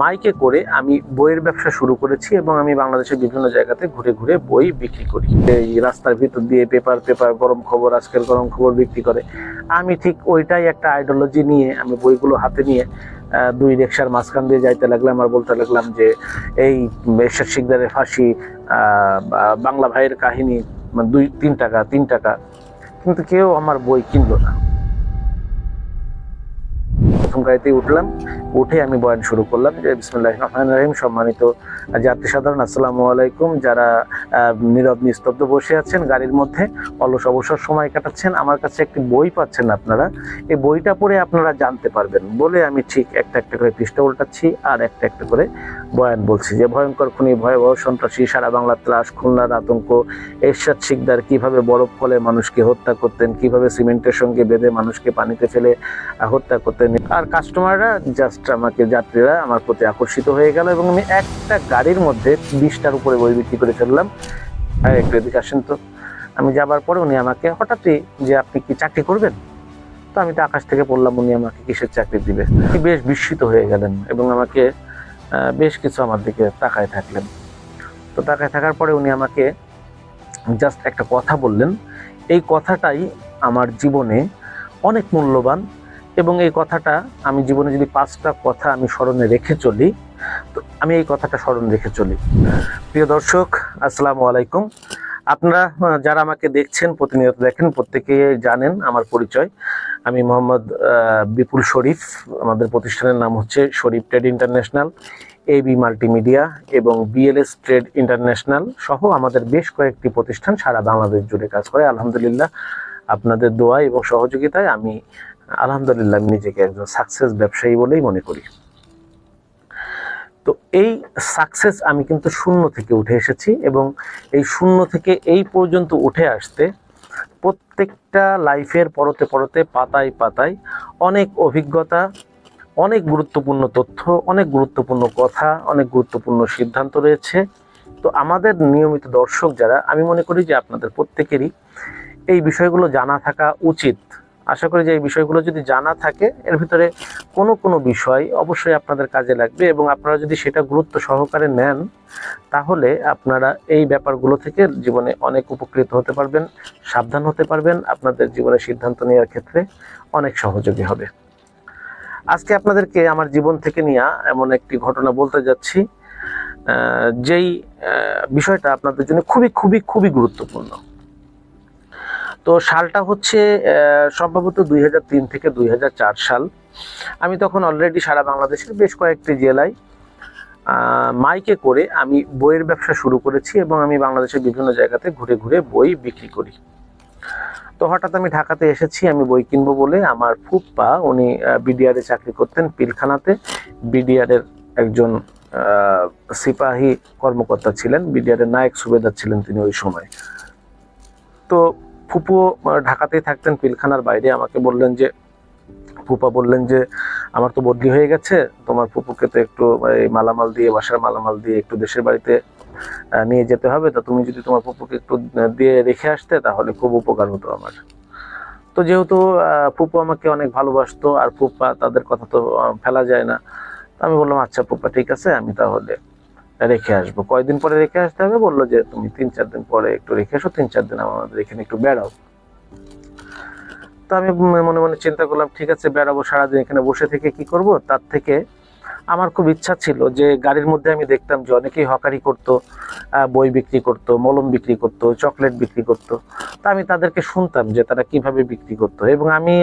মাইকে করে আমি বইয়ের ব্যবসা শুরু করেছি এবং আমি বাংলাদেশের বিভিন্ন জায়গাতে ঘুরে ঘুরে বই বিক্রি করি। এই রাস্তার ভিতর দিয়ে পেপার পেপার, গরম খবর, আজকের গরম খবর বিক্রি করে। আমি ঠিক ওইটাই একটা আইডিওলজি নিয়ে আমি বইগুলো হাতে নিয়ে দুই রিক্সার মাঝখান দিয়ে যাইতে লাগলাম আর বলতে লাগলাম যে এই এরশাদ শিকদারের ফাঁসি বাংলা ভাইয়ের কাহিনী মানে দুই, তিন টাকা তিন টাকা। কিন্তু কেউ আমার বই কিনলো না। প্রথম গাড়িতে উঠলাম। উঠে আমি বয়ান শুরু করলাম যে বিসমুল্লাহ রহমান রহিম, সম্মানিত যাত্রী সাধারণ, আসসালামু আলাইকুম। যারা নীরব, নিস্তব্ধ বসে আছেন গাড়ির মধ্যে, অলস অবসর সময় কাটাচ্ছেন, আমার কাছে একটি বই পাচ্ছেন আপনারা। এই বইটা পড়ে আপনারা জানতে পারবেন বলে আমি ঠিক একটা একটা করে পৃষ্ঠা উল্টাচ্ছি আর একটা একটা করে বয়ান বলছি যে, ভয়ঙ্কর খুনি, ভয়াবহ সন্ত্রাসী, সারা বাংলা ত্রাস, খুলনার আতঙ্ক। এরশাদ শিকদার কীভাবে বরফ ফলে মানুষকে হত্যা করতেন, কীভাবে সিমেন্টের সঙ্গে বেঁধে মানুষকে পানিতে ফেলে হত্যা করতেন? আর কাস্টমাররা জাস্ট আমাকে যাত্রীরা আমার প্রতি আকর্ষিত হয়ে গেল এবং আমি একটা গাড়ির মধ্যে বিশটার উপরে বই বিক্রি করে ফেললাম আর একটু এদিকে আসেন তো। আমি যাবার পরে উনি আমাকে হঠাৎই যে, আপনি কি চাকরি করবেন? তো আমি তো আকাশ থেকে পড়লাম, উনি আমাকে কিসের চাকরি দিবে? বেশ বিস্মিত হয়ে গেলেন এবং আমাকে বেশ কিছু আমার দিকে তাকায় থাকলেন। তো তাকায় থাকার পরে উনি আমাকে জাস্ট একটা কথা বললেন। এই কথাটাই আমার জীবনে অনেক মূল্যবান এবং এই কথাটা আমি জীবনে যদি পাঁচটা কথা আমি স্মরণে রেখে চলি, তো আমি এই কথাটা স্মরণ রেখে চলি। প্রিয় দর্শক, আসসালামু আলাইকুম। আপনারা যারা আমাকে দেখছেন, প্রতিনিয়ত দেখেন প্রত্যেকে জানেন আমার পরিচয়। আমি মোহাম্মদ বিপুল শরীফ। আমাদের প্রতিষ্ঠানের নাম হচ্ছে Sharif Trade International AB Multimedia এবং বিএলএস ট্রেড ইন্টারন্যাশনাল সহ আমাদের বেশ কয়েকটি প্রতিষ্ঠান সারা বাংলাদেশ জুড়ে কাজ করে। আলহামদুলিল্লাহ, আপনাদের দোয়া এবং সহযোগিতায় আমি, আলহামদুলিল্লাহ, আমি নিজেকে একজন সাকসেস ব্যবসায়ী বলেই মনে করি। তো এই সাকসেস আমি কিন্তু শূন্য থেকে উঠে এসেছি এবং এই শূন্য থেকে এই পর্যন্ত উঠে আসতে প্রত্যেকটা লাইফের পরতে পরতে পাতায় পাতায় অনেক অভিজ্ঞতা, অনেক গুরুত্বপূর্ণ তথ্য, অনেক গুরুত্বপূর্ণ কথা, অনেক গুরুত্বপূর্ণ সিদ্ধান্ত রয়েছে। তো আমাদের নিয়মিত দর্শক যারা, আমি মনে করি যে আপনাদের প্রত্যেকেরই এই বিষয়গুলো জানা থাকা উচিত। আশা করি যে এই বিষয়গুলো যদি জানা থাকে, এর ভিতরে কোনো কোনো বিষয় অবশ্যই আপনাদের কাজে লাগবে এবং আপনারা যদি সেটা গুরুত্ব সহকারে নেন, তাহলে আপনারা এই ব্যাপারগুলো থেকে জীবনে অনেক উপকৃত হতে পারবেন, সাবধান হতে পারবেন, আপনাদের জীবনে সিদ্ধান্ত নেওয়ার ক্ষেত্রে অনেক সহযোগী হবে। আজকে আপনাদেরকে আমার জীবন থেকে নিয়ে এমন একটি ঘটনা বলতে যাচ্ছি যেই বিষয়টা আপনাদের জন্য খুবই খুবই খুবই গুরুত্বপূর্ণ। তো সালটা হচ্ছে সম্ভবত দুই হাজার তিন থেকে দুই হাজার চার সাল। আমি তখন অলরেডি সারা বাংলাদেশের বেশ কয়েকটি জেলায় মাইকে করে আমি বইয়ের ব্যবসা শুরু করেছি এবং আমি বাংলাদেশের বিভিন্ন জায়গাতে ঘুরে ঘুরে বই বিক্রি করি। তো হঠাৎ আমি ঢাকাতে এসেছি, আমি বই কিনবো বলে আমার ফুপ্পা, উনি বিডিআরে চাকরি করতেন পিলখানাতে। বিডিআরের একজন সিপাহী কর্মকর্তা ছিলেন, বিডিআরের নায়ক সুবেদার ছিলেন তিনি ওই সময়। তো ফুপু আহ, ঢাকাতেই থাকতেন পিলখানার বাইরে। আমাকে বললেন যে ফুপা বললেন যে আমার তো বদলি হয়ে গেছে তোমার ফুপুকে তো একটু এই মালামাল দিয়ে বাসার মালামাল দিয়ে একটু দেশের বাড়িতে নিয়ে যেতে হবে। তো তুমি যদি তোমার ফুপুকে একটু দিয়ে রেখে আসতে তাহলে খুব উপকার হতো আমার। তো যেহেতু ফুপু আমাকে অনেক ভালোবাসতো আর ফুপা তাদের কথা তো ফেলা যায় না আমি বললাম আচ্ছা ফুপা ঠিক আছে আমি তাহলে রেখে আসব। কয়দিন পরে রেখে আসতে হবে? বলল যে তুমি তিন চার দিন পরে একটু রেখে এসো, তিন চার দিন আমাদের এখানে একটু বেড়াও। তো আমি মনে মনে চিন্তা করলাম, ঠিক আছে, বেড়াবো সারাদিন এখানে বসে থেকে কি করব? তার থেকে আমার খুব ইচ্ছা ছিল যে গাড়ির মধ্যে আমি দেখতাম যে অনেকেই হকারি করতো বই বিক্রি করতো, মলম বিক্রি করতো, চকলেট বিক্রি করতো। তা আমি তাদেরকে শুনতাম যে তারা কীভাবে বিক্রি করতো এবং আমি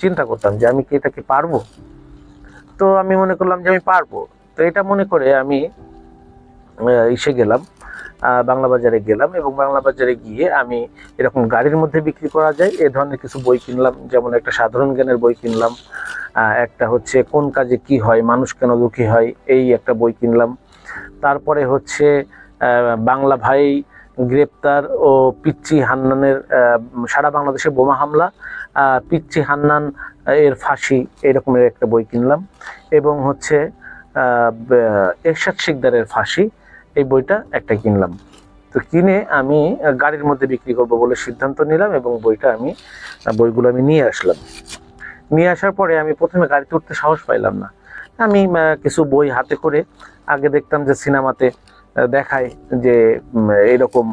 চিন্তা করতাম যে আমি কি এটা কি পারব? তো আমি মনে করলাম যে আমি পারব। তো এটা মনে করে আমি ইসে গেলাম। বাংলা বাজারে গেলাম এবং বাংলা বাজারে গিয়ে আমি এরকম গাড়ির মধ্যে বিক্রি করা যায়। এ ধরনের কিছু বই কিনলাম, যেমন একটা সাধারণ জ্ঞানের বই কিনলাম একটা হচ্ছে কোন কাজে কি হয়, মানুষ কেন দুঃখী হয়, এই একটা বই কিনলাম। তারপরে হচ্ছে বাংলা ভাই গ্রেপ্তার ও পিচ্চি হান্নানের সারা বাংলাদেশে বোমা হামলা পিচ্চি হান্নান এর ফাঁসি, এরকমের একটা বই কিনলাম। এবং হচ্ছে এরশাদ শিকদারের ফাঁসি এই বইটা একটা কিনলাম। তো কিনে আমি গাড়ির মধ্যে বিক্রি করব বলে সিদ্ধান্ত নিলাম এবং বইটা আমি বইগুলো আমি নিয়ে আসলাম। নিয়ে আসার পরে আমি প্রথমে গাড়িতে উঠতে সাহস পাইলাম না। আমি কিছু বই হাতে করে আগে দেখতাম যে সিনেমাতে দেখায় যে এরকম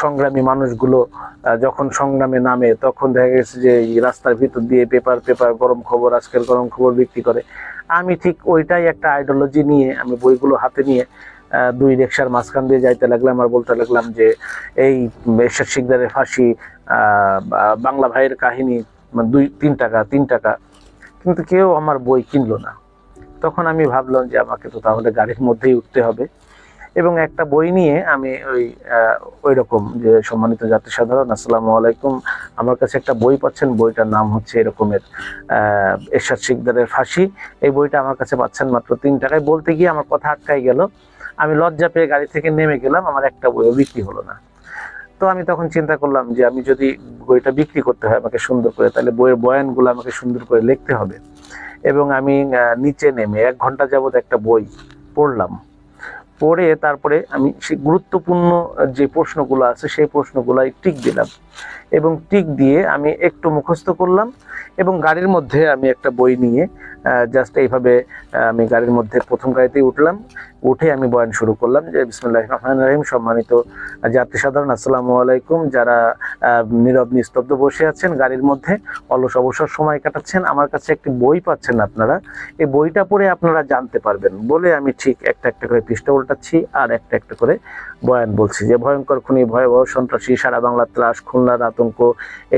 সংগ্রামী মানুষগুলো যখন সংগ্রামে নামে, তখন দেখা গেছে যে রাস্তার ভিতর দিয়ে পেপার পেপার, গরম খবর, আজকের গরম খবর বিক্রি করে। আমি ঠিক ওইটাই একটা আইডিওলজি নিয়ে, আমি বইগুলো হাতে নিয়ে দুই রিক্সার মাঝখান দিয়ে যাইতে লাগলাম আর বলতে লাগলাম যে এই এরশাদ শিকদারের ফাঁসি বাংলা ভাইয়ের কাহিনী মানে দুই, তিন টাকা তিন টাকা। কিন্তু কেউ আমার বই কিনলো না। তখন আমি ভাবলাম যে আমাকে তো তাহলে গাড়ির মধ্যেই উঠতে হবে। এবং একটা বই নিয়ে আমি ওই ওই রকম যে সম্মানিত জাতি সাধারণ আসসালামু আলাইকুম। আমার কাছে একটা বই পাচ্ছেন, বইটার নাম হচ্ছে এরকমের এরশাদ শিকদারের ফাঁসি। এই বইটা আমার কাছে পাচ্ছেন মাত্র তিন টাকায়। বলতে গিয়ে আমার কথা আটকাই গেল। আমি লজ্জা পেয়ে গাড়ি থেকে নেমে গেলাম, আমার একটা বইও বিক্রি হলো না। তো আমি তখন চিন্তা করলাম যে আমি যদি বইটা বিক্রি করতে হয় আমাকে সুন্দর করে, তাহলে বইয়ের বয়ানগুলো আমাকে সুন্দর করে লিখতে হবে। এবং আমি নিচে নেমে এক ঘণ্টা যাবত একটা বই পড়লাম। পড়ে তারপরে আমি সেই গুরুত্বপূর্ণ যে প্রশ্নগুলো আছে সেই প্রশ্নগুলো টিক দিলাম। এবং টিক দিয়ে আমি একটু মুখস্থ করলাম এবং গাড়ির মধ্যে আমি একটা বই নিয়ে জাস্ট এইভাবে আমি গাড়ির মধ্যে প্রথম গাড়িতেই উঠলাম। উঠে আমি বয়ান শুরু করলাম যে বিসমুল্লাহ রহমান রহিম সম্মানিত যাত্রী সাধারণ আসসালামু আলাইকুম যারা নীরব, নিস্তব্ধ বসে আছেন গাড়ির মধ্যে, অলস অবসর সময় কাটাচ্ছেন, আমার কাছে একটি বই পাচ্ছেন আপনারা। এই বইটা পড়ে আপনারা জানতে পারবেন বলে আমি ঠিক একটা একটা করে পৃষ্ঠা উল্টাচ্ছি আর একটা একটা করে বয়ান বলছি। যে ভয়ঙ্কর খুনি, ভয়াবহ সন্ত্রাসী, সারা বাংলা ত্রাস খুলনার আতঙ্ক।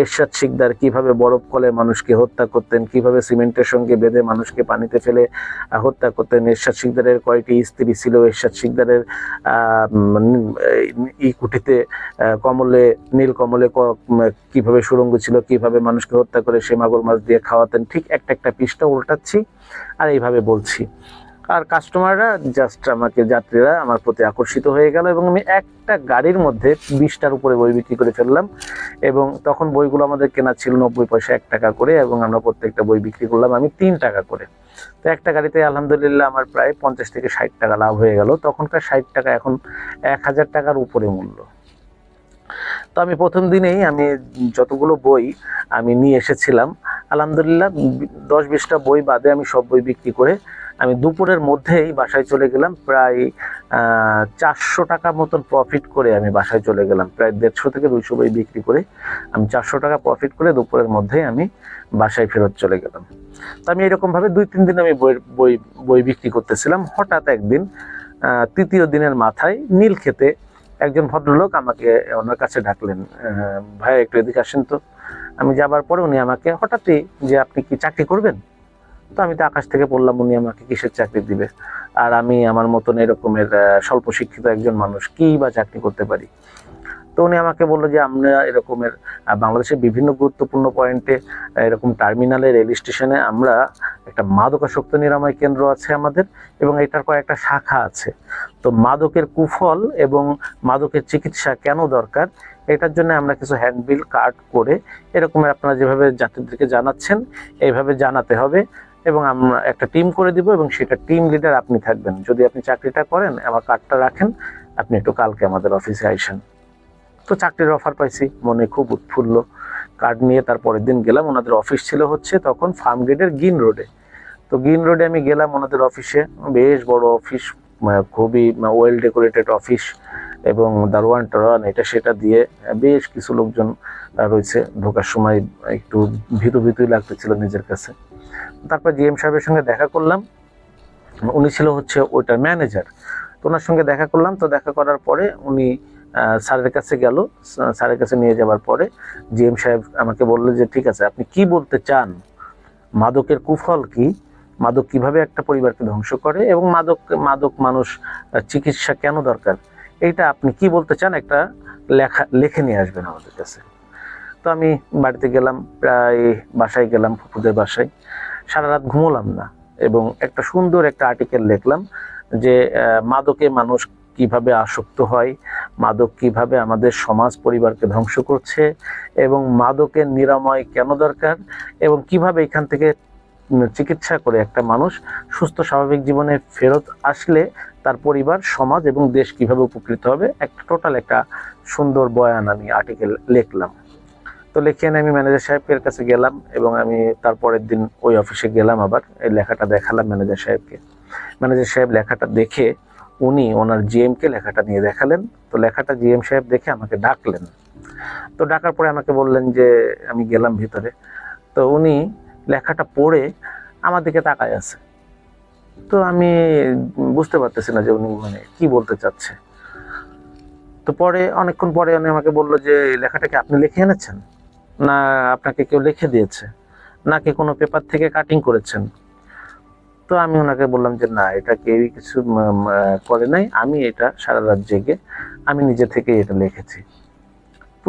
এরশাদ শিকদার কীভাবে বরফ কলে মানুষকে হত্যা করতেন, কীভাবে সিমেন্টের সঙ্গে বেঁধে মানুষকে পানিতে ফেলে হত্যা করতেন, এরশাদ শিকদারের কয়টি স্ত্রী ছিল? এরশাদ শিকদারের এই কুঠিতে কমলে, নীল কমলে কীভাবে সুরঙ্গ ছিল, কীভাবে মানুষকে হত্যা করে সে মাগুর মাছ দিয়ে খাওয়াতেন, ঠিক একটা একটা পৃষ্ঠা উল্টাচ্ছি আর এইভাবে বলছি। আর কাস্টমাররা জাস্ট আমাকে, যাত্রীরা আমার প্রতি আকর্ষিত হয়ে গেল এবং আমি একটা গাড়ির মধ্যে বিশটার উপরে বই বিক্রি করে ফেললাম এবং তখন বইগুলো আমাদের কেনা ছিল নব্বই পয়সা এক টাকা করে এবং আমরা প্রত্যেকটা বই বিক্রি করলাম আমি তিন টাকা করে। তো একটা গাড়িতে আলহামদুলিল্লাহ আমার প্রায় পঞ্চাশ থেকে ষাট টাকা লাভ হয়ে গেল। তখনকার ষাট টাকা এখন এক হাজার টাকার উপরে মূল্য। তো আমি প্রথম দিনেই আমি যতগুলো বই আমি নিয়ে এসেছিলাম, আলহামদুলিল্লাহ দশ বিশটা বই বাদে আমি সব বই বিক্রি করে আমি দুপুরের মধ্যেই বাসায় চলে গেলাম, প্রায় চারশো টাকা মতন প্রফিট করে আমি বাসায় চলে গেলাম। প্রায় দেড়শো থেকে দুইশো বই বিক্রি করে আমি চারশো টাকা প্রফিট করে দুপুরের মধ্যেই আমি বাসায় ফেরত চলে গেলাম। তো আমি এরকমভাবে দুই তিন দিন আমি বই বই বই বিক্রি করতেছিলাম। হঠাৎ একদিন তৃতীয় দিনের মাথায় নীল খেতে একজন ভদ্রলোক আমাকে, ওনার কাছে ডাকলেন ভাই একটু এদিকে আসেন তো। আমি যাবার পরে উনি আমাকে হঠাৎই যে, আপনি কি চাকরি করবেন? তো আমি তো আকাশ থেকে পড়লাম, উনি আমাকে কিসের চাকরি দিবে? আর আমি আমার মতন এরকমের স্বল্প শিক্ষিত একজন মানুষ, কি বা চাকরি করতে পারি? তো উনি আমাকে বলল যে, আমরা এরকমের বাংলাদেশের বিভিন্ন গুরুত্বপূর্ণ পয়েন্টে এরকম টার্মিনালে রেল স্টেশনে আমরা একটা মাদকাসক্ত নিরাময় কেন্দ্র আছে আমাদের এবং এটার কয়েকটা শাখা আছে। তো মাদকের কুফল এবং মাদকের চিকিৎসা কেন দরকার? এটার জন্য আমরা কিছু হ্যান্ডবিল কার্ড করে এরকমের আপনারা যেভাবে যাত্রীদেরকে জানাচ্ছেন, এইভাবে জানাতে হবে। এবং আমরা একটা টিম করে দিব এবং সেটা টিম লিডার আপনি থাকবেন। যদি আপনি চাকরিটা করেন, আমার কার্ডটা রাখেন, আপনি একটু কালকে আমাদের অফিসে আইসেন। তো চাকরির অফার পাইছি, মনে খুব উৎফুল্ল। কার্ড নিয়ে তারপরের দিন গেলাম, ওনাদের অফিস ছিল হচ্ছে তখন ফার্ম গেটের গিন রোডে তো গিন রোডে আমি গেলাম ওনাদের অফিসে বেশ বড় অফিস খুবই ওয়েল ডেকোরেটেড অফিস এবং দারোয়ান টারোয়ান এটা সেটা দিয়ে, বেশ কিছু লোকজন রয়েছে। ঢোকার সময় একটু ভীতু ভীতুই লাগতেছিল নিজের কাছে। তারপর জিএম সাহেবের সঙ্গে দেখা করলাম। উনি ছিল হচ্ছে ওইটার ম্যানেজার। তো ওনার সঙ্গে দেখা করলাম। তো দেখা করার পরে উনি স্যারের কাছে গেল। স্যারের কাছে নিয়ে যাওয়ার পরে জিএম সাহেব আমাকে বলল যে, ঠিক আছে, আপনি কি বলতে চান? মাদকের কুফল কি? মাদক কীভাবে একটা পরিবারকে ধ্বংস করে? এবং মাদক মাদক মানুষ চিকিৎসা কেন দরকার? এইটা আপনি কি বলতে চান? একটা লেখা, লিখে নিয়ে আসবেন আমাদের কাছে। তো আমি বাড়িতে গেলাম, প্রায় বাসায় গেলাম ফুপুদের বাসায়। সারা রাত ঘুমোলাম না। এবং একটা সুন্দর একটা আর্টিকেল লিখলাম যে মাদকে মানুষ কীভাবে আসক্ত হয়, মাদক কীভাবে আমাদের সমাজ পরিবারকে ধ্বংস করছে এবং মাদকের নিরাময় কেন দরকার এবং কীভাবে এখান থেকে চিকিৎসা করে একটা মানুষ সুস্থ, স্বাভাবিক জীবনে ফেরত আসলে তার পরিবার, সমাজ এবং দেশ কীভাবে উপকৃত হবে, একটা টোটাল একটা সুন্দর বয়ান আমি আর্টিকেল লিখলাম। তো লিখে আমি ম্যানেজার সাহেবের কাছে গেলাম এবং আমি তারপরের দিন ওই অফিসে গেলাম আবার। এই লেখাটা দেখালাম ম্যানেজার সাহেবকে। ম্যানেজার সাহেব লেখাটা দেখে উনি ওনার জিএমকে লেখাটা নিয়ে দেখালেন। তো লেখাটা জিএম সাহেব দেখে আমাকে ডাকলেন। তো ডাকার পরে আমাকে বললেন যে, আমি গেলাম ভিতরে। তো উনি লেখাটা পড়ে আমার দিকে তাকায় আছে। তো আমি বুঝতে পারতেছি না যে উনি মানে কি বলতে চাচ্ছে। তো পরে, অনেকক্ষণ পরে উনি আমাকে বলল যে, এই লেখাটা কি আপনি লিখে এনেছেন? না, আপনাকে কেউ লিখে দিয়েছে নাকি কোনো পেপার থেকে কাটিং করেছেন। তো আমি ওনাকে বললাম যে, না, এটা কেউই কিছু করে নাই। আমি এটা সারা রাত জেগে, আমি নিজে থেকে এটা লিখেছি।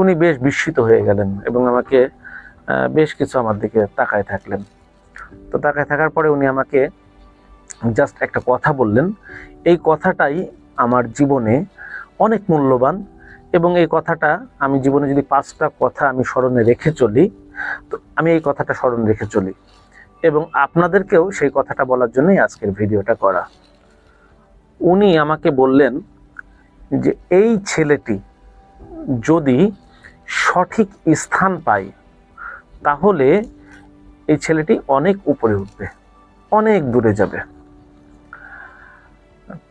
উনি বেশ বিস্মিত হয়ে গেলেন এবং আমাকে বেশ কিছু আমার দিকে তাকায় থাকলেন। তো তাকায় থাকার পরে উনি আমাকে জাস্ট একটা কথা বললেন। এই কথাটাই আমার জীবনে অনেক মূল্যবান এবং এই কথাটা আমি জীবনে যদি পাঁচটা কথা আমি স্মরণে রেখে চলি, তো আমি এই কথাটা স্মরণ রেখে চলি। এবং আপনাদেরকেও সেই কথাটা বলার জন্যই আজকের ভিডিওটা করা। উনি আমাকে বললেন যে, এই ছেলেটি যদি সঠিক স্থান পায়, তাহলে এই ছেলেটি অনেক উপরে উঠবে, অনেক দূরে যাবে।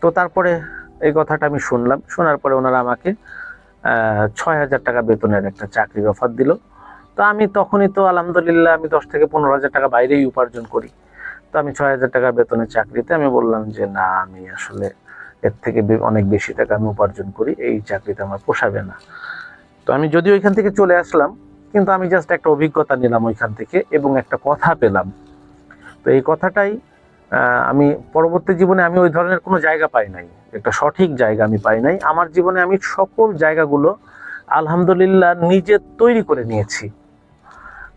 তো তারপরে এই কথাটা আমি শুনলাম। শোনার পরে ওনারা আমাকে ছয় হাজার টাকা বেতনের একটা চাকরির অফার দিল। তো আমি তখনই তো আলহামদুলিল্লাহ আমি দশ থেকে পনেরো হাজার টাকা বাইরেই উপার্জন করি। তো আমি ছয় হাজার টাকা বেতনের চাকরিতে আমি বললাম যে, না, আমি আসলে এর থেকে অনেক বেশি টাকা আমি উপার্জন করি, এই চাকরিতে আমার পোষাবে না। তো আমি যদি ওইখান থেকে চলে আসলাম, কিন্তু আমি জাস্ট একটা অভিজ্ঞতা নিলাম ওইখান থেকে এবং একটা কথা পেলাম। তো এই কথাটাই আমি পরবর্তী জীবনে আমি ওই ধরনের কোনো জায়গা পাই নাই। একটা সঠিক জায়গা আমি পাই নাই। আমার জীবনে আমি সকল জায়গাগুলো আলহামদুলিল্লাহ নিজে তৈরি করে নিয়েছি।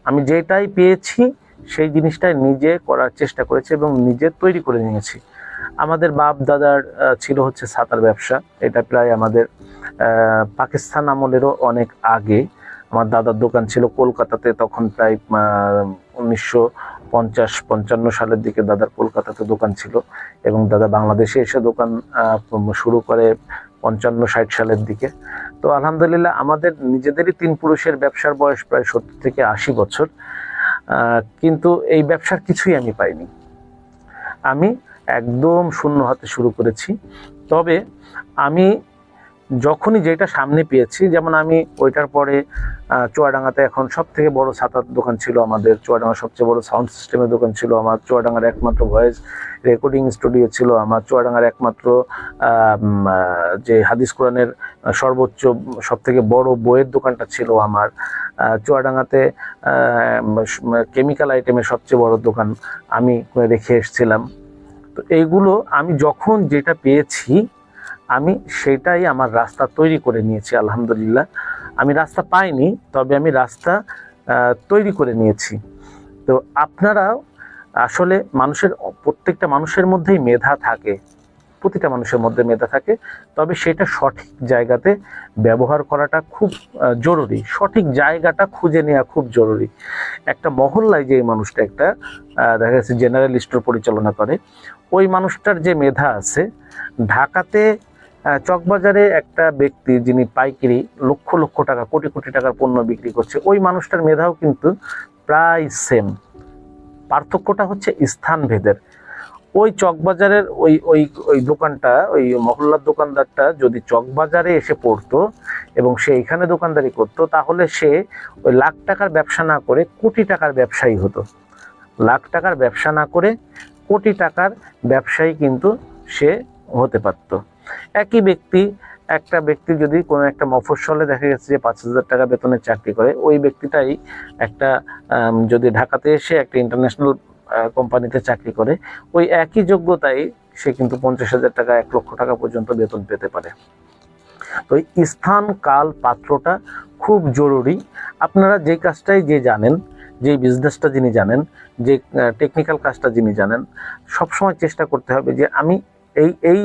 আমি যেটাই পেয়েছি, সেই জিনিসটাই নিজে করার চেষ্টা করেছি এবং নিজে তৈরি করে নিয়েছি। আমাদের বাপ দাদার ছিল হচ্ছে সাঁতার ব্যবসা। এটা প্রায় আমাদের পাকিস্তান আমলেরও অনেক আগে। আমার দাদার দোকান ছিল কলকাতাতে, তখন প্রায় উনিশশো পঞ্চাশ, পঞ্চান্ন সালের দিকে দাদার কলকাতাতে দোকান ছিল এবং দাদা বাংলাদেশে এসে দোকান শুরু করে পঞ্চান্ন, ষাট সালের দিকে। তো আলহামদুলিল্লাহ আমাদের নিজেদেরই তিন পুরুষের ব্যবসার বয়স প্রায় সত্তর থেকে আশি বছর। কিন্তু এই ব্যবসার কিছুই আমি পাইনি। আমি একদম শূন্য হাতে শুরু করেছি। তবে আমি যখনই যেটা সামনে পেয়েছি, যেমন আমি ওইটার পরে চুয়াডাঙ্গাতে এখন সব থেকে বড় ছাতার দোকান ছিল আমাদের, চুয়াডাঙ্গার সবচেয়ে বড় সাউন্ড সিস্টেমের দোকান ছিল আমার, চুয়াডাঙ্গার একমাত্র ভয়েস রেকর্ডিং স্টুডিও ছিল আমার, চুয়াডাঙ্গার একমাত্র যে হাদিস কোরআনের সর্বোচ্চ সব থেকে বড় বইয়ের দোকানটা ছিল আমার চুয়াডাঙ্গাতে কেমিক্যাল আইটেমের সবচেয়ে বড় দোকান আমি রেখে এসেছিলাম। তো এইগুলো আমি যখন যেটা পেয়েছি আমি সেটাই আমার রাস্তা তৈরি করে নিয়েছি, আলহামদুলিল্লাহ। আমি রাস্তা পাইনি, তবে আমি রাস্তা তৈরি করে নিয়েছি। তো আপনারাও আসলে মানুষের, প্রত্যেকটা মানুষের মধ্যেই মেধা থাকে, প্রতিটা মানুষের মধ্যে মেধা থাকে, তবে সেটা সঠিক জায়গাতে ব্যবহার করাটা খুব জরুরি। সঠিক জায়গাটা খুঁজে নেওয়া খুব জরুরি। একটা মহল্লায় যে মানুষটা একটা দেখা যাচ্ছে জেনারেল স্টোর পরিচালনা করে, ওই মানুষটার যে মেধা আছে, ঢাকাতে চকবাজারে একটা ব্যক্তি যিনি পাইকারি লক্ষ লক্ষ টাকা, কোটি কোটি টাকার পণ্য বিক্রি করছে, ওই মানুষটার মেধাও কিন্তু প্রায় সেম পার্থক্যটা হচ্ছে স্থান ভেদের। ওই চকবাজারের ওই ওই ওই দোকানটা, ওই মহল্লার দোকানদারটা যদি চকবাজারে এসে পড়তো এবং সে এখানে দোকানদারি করতো, তাহলে সে ওই লাখ টাকার ব্যবসা না করে কোটি টাকার ব্যবসায়ী হতো। লাখ টাকার ব্যবসা না করে কোটি টাকার ব্যবসায়ী কিন্তু সে হতে পারত। একই ব্যক্তি, একটা ব্যক্তি যদি কোনো একটা মফস্বলে দেখা গেছে যে পাঁচ হাজার টাকা বেতনের চাকরি করে, ওই ব্যক্তিটাই একটা যদি ঢাকাতে এসে একটা ইন্টারন্যাশনাল কোম্পানিতে চাকরি করে, ওই একই যোগ্যতায় সে কিন্তু পঞ্চাশ হাজার টাকা, এক লক্ষ টাকা পর্যন্ত বেতন পেতে পারে। তো স্থান, কাল, পাত্রটা খুব জরুরি। আপনারা যে কাজটাই যে জানেন, যে বিজনেসটা যিনি জানেন, যে টেকনিক্যাল কাজটা যিনি জানেন, সবসময় চেষ্টা করতে হবে যে আমি এই এই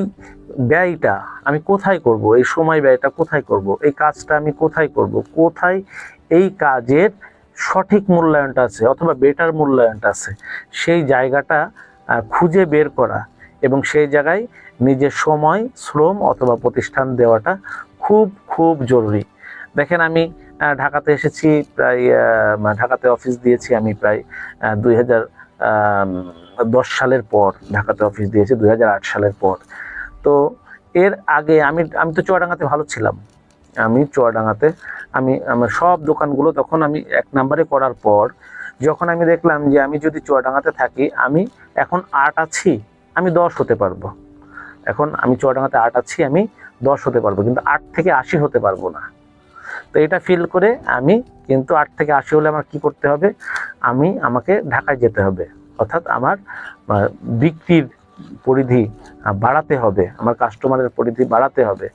ব্যয়টা আমি কোথায় করব? এই সময় ব্যয়টা কোথায় করব? এই কাজটা আমি কোথায় করব? কোথায় এই কাজের সঠিক মূল্যায়নটা আছে অথবা বেটার মূল্যায়নটা আছে? সেই জায়গাটা খুঁজে বের করা এবং সেই জায়গায় নিজের সময়, শ্রম অথবা প্রতিষ্ঠান দেওয়াটা খুব খুব জরুরি। দেখেন আমি ঢাকাতে এসেছি, প্রায় ঢাকাতে অফিস দিয়েছি আমি প্রায় দুই হাজার দশ সালের পর ঢাকাতে অফিস দিয়েছে, দুই হাজার আট সালের পর। তো এর আগে আমি আমি তো চুয়াডাঙ্গাতে ভালো ছিলাম। আমি চুয়াডাঙ্গাতে, আমি, আমার সব দোকানগুলো তখন আমি এক নম্বরে করার পর, যখন আমি দেখলাম যে আমি যদি চুয়াডাঙ্গাতে থাকি, আমি এখন আট আছি, আমি দশ হতে পারব। এখন আমি চুয়াডাঙ্গাতে আট আছি, আমি দশ হতে পারব, কিন্তু আট থেকে আশি হতে পারব না। তো এটা ফিল করে আমি কিন্তু আট থেকে আশি হলে আমার কি করতে হবে? আমি আমাকে ঢাকায় যেতে হবে। অর্থাৎ আমার বিক্রির পরিধি বাড়াতে হবে। আমার কাস্টমারের পরিধি বাড়াতে হবে।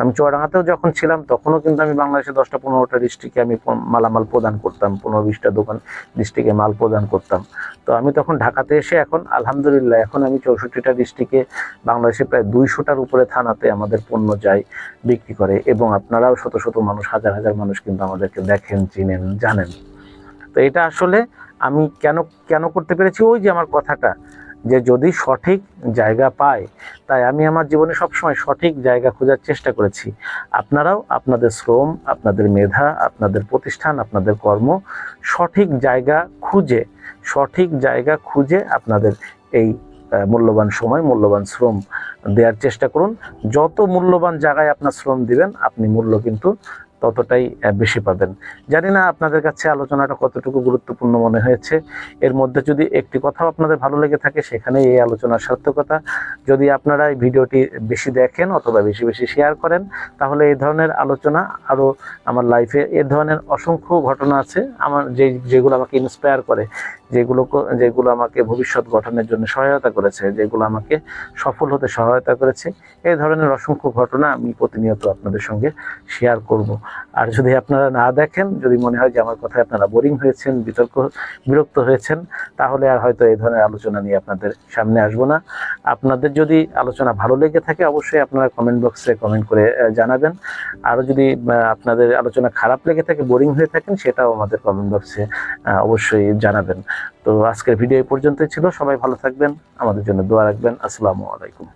আমি চুয়াডাঙ্গাতেও যখন ছিলাম, তখনও কিন্তু আমি বাংলাদেশে দশটা পনেরোটা ডিস্ট্রিক্টে আমি মালামাল প্রদান করতাম পনেরো বিশটা দোকান ডিস্ট্রিক্টে মাল প্রদান করতাম। তো আমি তখন ঢাকাতে এসে এখন, আলহামদুলিল্লাহ, এখন আমি চৌষট্টিটা ডিস্ট্রিক্টে বাংলাদেশে প্রায় দুইশোটার উপরে থানাতে আমাদের পণ্য যায়, বিক্রি করে এবং আপনারাও শত শত মানুষ, হাজার হাজার মানুষ কিন্তু আমাদেরকে দেখেন, চিনেন, জানেন। তো এটা আসলে আমি কেন কেন করতে পেরেছি? ওই যে আমার কথাটা যে যদি সঠিক জায়গা পাই তাই আমি আমার জীবনে সবসময় সঠিক জায়গা খোঁজার চেষ্টা করেছি। আপনারাও আপনাদের শ্রম, আপনাদের মেধা, আপনাদের প্রতিষ্ঠান, আপনাদের কর্ম সঠিক জায়গা খুঁজে, সঠিক জায়গা খুঁজে আপনাদের এই মূল্যবান সময়, মূল্যবান শ্রম দেওয়ার চেষ্টা করুন। যত মূল্যবান জায়গায় আপনার শ্রম দিবেন, আপনি মূল্য কিন্তু ততটাই বেশি পাবেন। জানি না আপনাদের কাছে আলোচনাটা কতটুকু গুরুত্বপূর্ণ মনে হয়েছে। এর মধ্যে যদি একটি কথাও আপনাদের ভালো লেগে থাকে সেখানে এই আলোচনার সার্থকতা। যদি আপনারা এই ভিডিওটি বেশি দেখেন অথবা বেশি বেশি শেয়ার করেন, তাহলে এই ধরনের আলোচনা আরও আমার লাইফে এ ধরনের অসংখ্য ঘটনা আছে। আমার যে, যেগুলো আমাকে ইন্সপায়ার করে। যেগুলো যেগুলো আমাকে ভবিষ্যৎ গঠনের জন্য সহায়তা করেছে, যেগুলো আমাকে সফল হতে সহায়তা করেছে, এই ধরনের অসংখ্য ঘটনা আমি প্রতিনিয়ত আপনাদের সঙ্গে শেয়ার করব। আর যদি আপনারা না দেখেন, যদি মনে হয় যে আমার কথায় আপনারা বোরিং হয়েছেন, বিতর্ক, বিরক্ত হয়েছেন, তাহলে আর হয়তো এই ধরনের আলোচনা নিয়ে আপনাদের সামনে আসব না। আপনাদের যদি আলোচনা ভালো লেগে থাকে, অবশ্যই আপনারা কমেন্ট বক্সে কমেন্ট করে জানাবেন। আরও যদি আপনাদের আলোচনা খারাপ লেগে থাকে বোরিং হয়ে থাকেন, সেটাও আমাদের কমেন্ট বক্সে অবশ্যই জানাবেন। তো আজকের ভিডিও পর্যন্তই ছিল। সবাই ভালো থাকবেন, আমাদের জন্য দোয়া রাখবেন। আসসালামু আলাইকুম।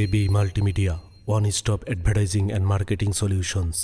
AB multimedia one stop advertising and marketing solutions